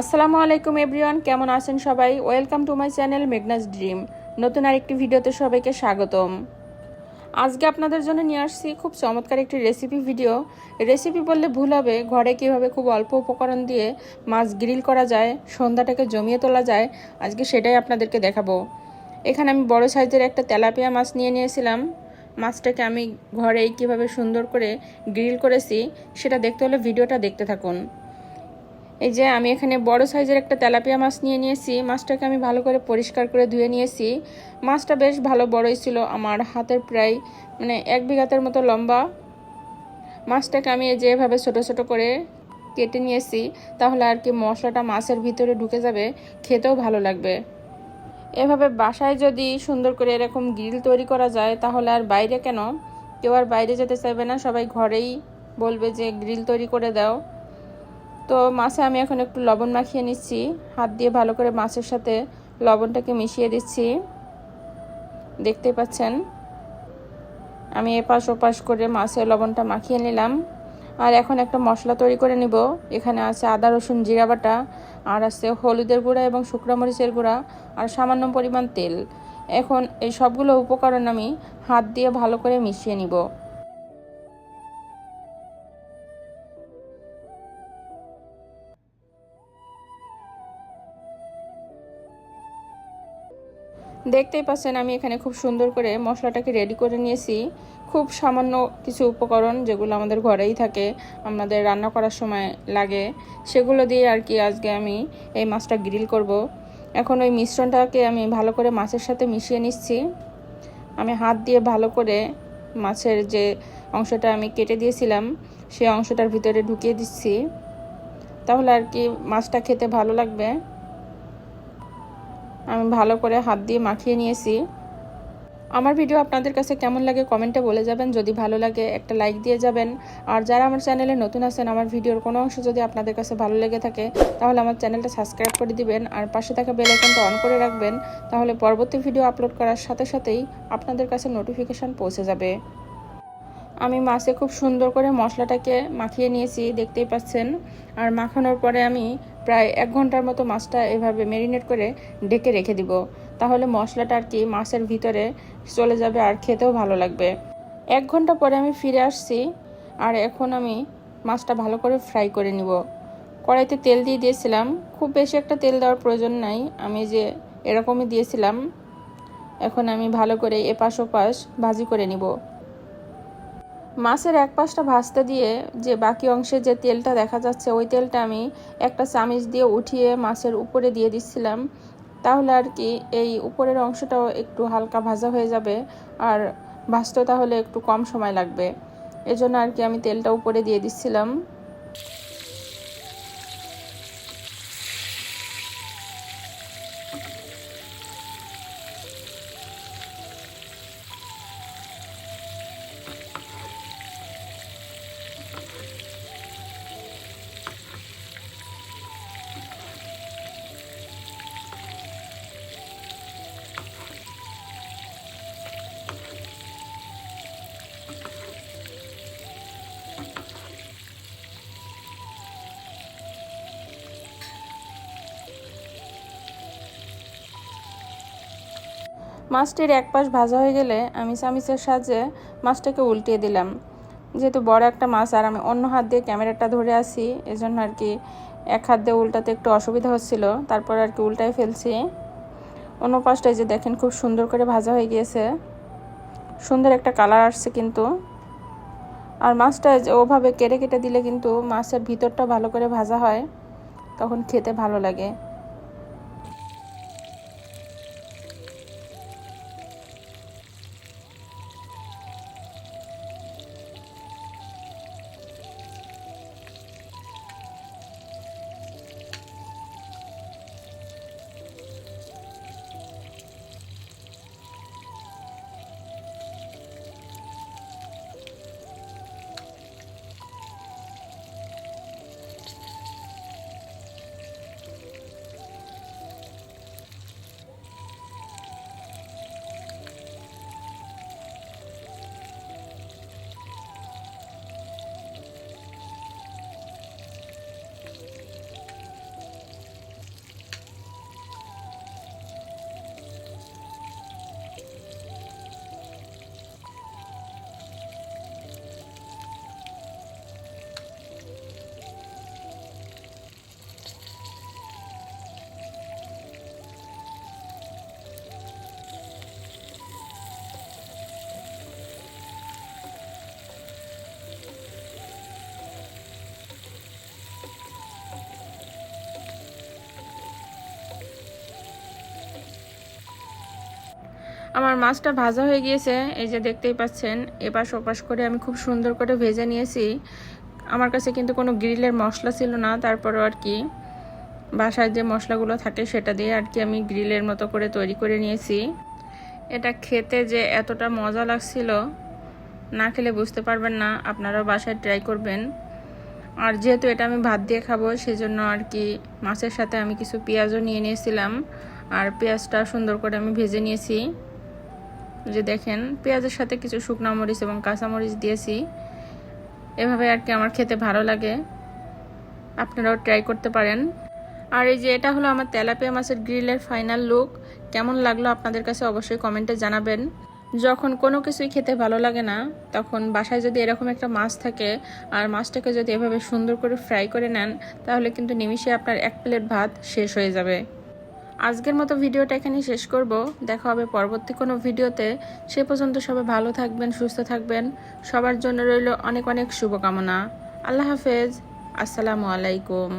আসসালামু আলাইকুম এভরিওয়ান, কেমন আছেন সবাই? Welcome to my channel Meghna's dream নতুন আরেকটি ভিডিওতে সবাইকে স্বাগতম। আজকে আপনাদের জন্য নিয়ে আসছি খুব চমৎকার একটি রেসিপি ভিডিও রেসিপি বললে ভুল হবে, ঘরে কীভাবে খুব অল্প উপকরণ দিয়ে মাছ গ্রিল করা যায়, সন্ধ্যাটাকে জমিয়ে তোলা যায়, আজকে সেটাই আপনাদেরকে দেখাবো। এখানে আমি বড় সাইজের একটা তেলাপিয়া মাছ নিয়ে নিয়েছিলাম। মাছটাকে আমি ঘরেই কীভাবে সুন্দর করে গ্রিল করেছি, সেটা দেখতে হলে ভিডিওটা দেখতে থাকুন। এই যে আমি এখানে বড় সাইজের একটা তেলাপিয়া মাছ নিয়ে নিয়েছি। মাছটাকে আমি ভালো করে পরিষ্কার করে ধুয়ে নিয়েছি। মাছটা বেশ ভালো বড়ই ছিল, আমার হাতের প্রায় মানে এক বিঘাতের মতো লম্বা। মাছটাকে আমি এই যে এভাবে ছোটো ছোটো করে কেটে নিয়েছি, তাহলে আর কি মশলাটা মাছের ভিতরে ঢুকে যাবে, খেতেও ভালো লাগবে। এভাবে বাসায় যদি সুন্দর করে এরকম গ্রিল তৈরি করা যায়, তাহলে আর বাইরে কেন? কেউ আর বাইরে যেতে চাইবে না, সবাই ঘরেই বলবে যে গ্রিল তৈরি করে দাও। তো মাছে আমি এখন একটু লবণ মাখিয়ে নিচ্ছি। হাত দিয়ে ভালো করে মাছের সাথে লবণটাকে মিশিয়ে দিচ্ছি। দেখতে পাচ্ছেন? আমি এপাশ ওপাশ করে মাছে লবণটা মাখিয়ে নিলাম। আর এখন একটা মশলা তৈরি করে নিব। এখানে আছে আদা, রসুন, জিরা বাটা, আর আছে হলুদের গুঁড়া এবং শুকনো মরিচের গুঁড়া, আর সামান্য পরিমাণ তেল। এখন এই সবগুলো উপকরণ আমি হাত দিয়ে ভালো করে মিশিয়ে নিব। দেখতেই পাচ্ছেন, আমি এখানে খুব সুন্দর করে মশলাটাকে রেডি করে নিয়েছি। খুব সামান্য কিছু উপকরণ যেগুলো আমাদের ঘরেই থাকে, আমাদের রান্না করার সময় লাগে, সেগুলো দিয়ে আর কি আজকে আমি এই মাছটা গ্রিল করব। এখন ওই মিশ্রণটাকে আমি ভালো করে মাছের সাথে মিশিয়ে নিচ্ছি। আমি হাত দিয়ে ভালো করে মাছের যে অংশটা আমি কেটে দিয়েছিলাম, সেই অংশটার ভিতরে ঢুকিয়ে দিচ্ছি। তাহলে আর কি মাছটা খেতে ভালো লাগবে। আমি ভালো করে হাত দিয়ে মাখিয়ে নিয়েছি। আমার ভিডিও আপনাদের কাছে কেমন লাগে কমেন্টে বলে যাবেন। যদি ভালো লাগে, একটা লাইক দিয়ে যাবেন। আর যারা আমার চ্যানেলে নতুন আছেন, আমার ভিডিওর কোনো অংশ যদি আপনাদের কাছে ভালো লেগে থাকে, তাহলে আমার চ্যানেলটা সাবস্ক্রাইব করে দিবেন। আর পাশে থাকা আইকনটা অন করে রাখবেন, তাহলে পরবর্তী ভিডিও আপলোড করার সাথে সাথেই আপনাদের কাছে নোটিফিকেশান পৌঁছে যাবে। আমি মাছে খুব সুন্দর করে মশলাটাকে মাখিয়ে নিয়েছি, দেখতেই পাচ্ছেন। আর মাখানোর পরে আমি প্রায় এক ঘণ্টার মতো মাছটা এভাবে ম্যারিনেট করে ডেকে রেখে দিব। তাহলে মশলাটা আর কি মাছের ভিতরে চলে যাবে আর খেতেও ভালো লাগবে। এক ঘণ্টা পরে আমি ফিরে আসছি আর এখন আমি মাছটা ভালো করে ফ্রাই করে নিব। কড়াইতে তেল দিয়ে দিয়েছিলাম। খুব বেশি একটা তেল দেওয়ার প্রয়োজন নাই। আমি যে এরকমই দিয়েছিলাম, এখন আমি ভালো করে এপাশ ওপাশ ভাজি করে নিব। মাছের এক পাশটা ভাজতে দিয়ে যে বাকি অংশে যে তেলটা দেখা যাচ্ছে, ওই তেলটা আমি একটা চামিচ দিয়ে উঠিয়ে মাছের উপরে দিয়ে দিচ্ছিলাম। তাহলে আর কি এই উপরের অংশটাও একটু হালকা ভাজা হয়ে যাবে আর ভাজতে তাহলে একটু কম সময় লাগবে। এজন্য আর কি আমি তেলটা উপরে দিয়ে দিচ্ছিলাম। মাছটির এক পাশ ভাজা হয়ে গেলে আমি চামিচের সাহায্যে মাছটাকে উল্টিয়ে দিলাম। যেহেতু বড় একটা মাছ আর আমি অন্য হাত দিয়ে ক্যামেরাটা ধরে আছি, এজন্য আর কি এক হাত দিয়ে উল্টাতে একটু অসুবিধা হচ্ছিল। তারপর আর কি উল্টাই ফেলছি। অন্য পাশটায় যে দেখেন খুব সুন্দর করে ভাজা হয়ে গিয়েছে। সুন্দর একটা কালার আসছে কিন্তু। আর মাছটা ওভাবে কেটে কেটে দিলে কিন্তু মাছের ভিতরটা ভালো করে ভাজা হয়, তখন খেতে ভালো লাগে। আমার মাছটা ভাজা হয়ে গিয়েছে, এই যে দেখতেই পাচ্ছেন, এপাশ ওপাশ করে আমি খুব সুন্দর করে ভেজে নিয়েছি। আমার কাছে কিন্তু কোনো গ্রিলের মশলা ছিল না, তারপরও আর কি বাসায় যে মশলাগুলো থাকে সেটা দিয়ে আর কি আমি গ্রিলের মতো করে তৈরি করে নিয়েছি। এটা খেতে যে এতটা মজা লাগছিল, না খেলে বুঝতে পারবেন না, আপনারাও বাসায় ট্রাই করবেন। আর যেহেতু এটা আমি ভাত দিয়ে খাব, সেজন্য আর কি মাছের সাথে আমি কিছু পেঁয়াজও নিয়ে নিয়েছিলাম, আর পেঁয়াজটা সুন্দর করে আমি ভেজে নিয়েছি। যে দেখেন, পেঁয়াজের সাথে কিছু শুকনো মরিচ এবং কাঁচা মরিচ দিয়েছি। এভাবে আর কি আমার খেতে ভালো লাগে। আপনারাও ট্রাই করতে পারেন। আর এই যে এটা হলো আমার তেলাপিয়া মাছের গ্রিলের ফাইনাল লুক কেমন লাগল আপনাদের কাছে অবশ্যই কমেন্টে জানাবেন। যখন কোনো কিছুই খেতে ভালো লাগে না, তখন বাসায় যদি এরকম একটা মাছ থাকে, আর মাছটাকে যদি এভাবে সুন্দর করে ফ্রাই করে নেন, তাহলে কিন্তু নিমিষে আপনার এক প্লেট ভাত শেষ হয়ে যাবে। আজকের মতো ভিডিওটা এখানেই শেষ করব। দেখা হবে পরবর্তী কোনো ভিডিওতে। সে পর্যন্ত সবাই ভালো থাকবেন, সুস্থ থাকবেন। সবার জন্য রইল অনেক অনেক শুভকামনা। আল্লাহ হাফেজ। আসসালামু আলাইকুম।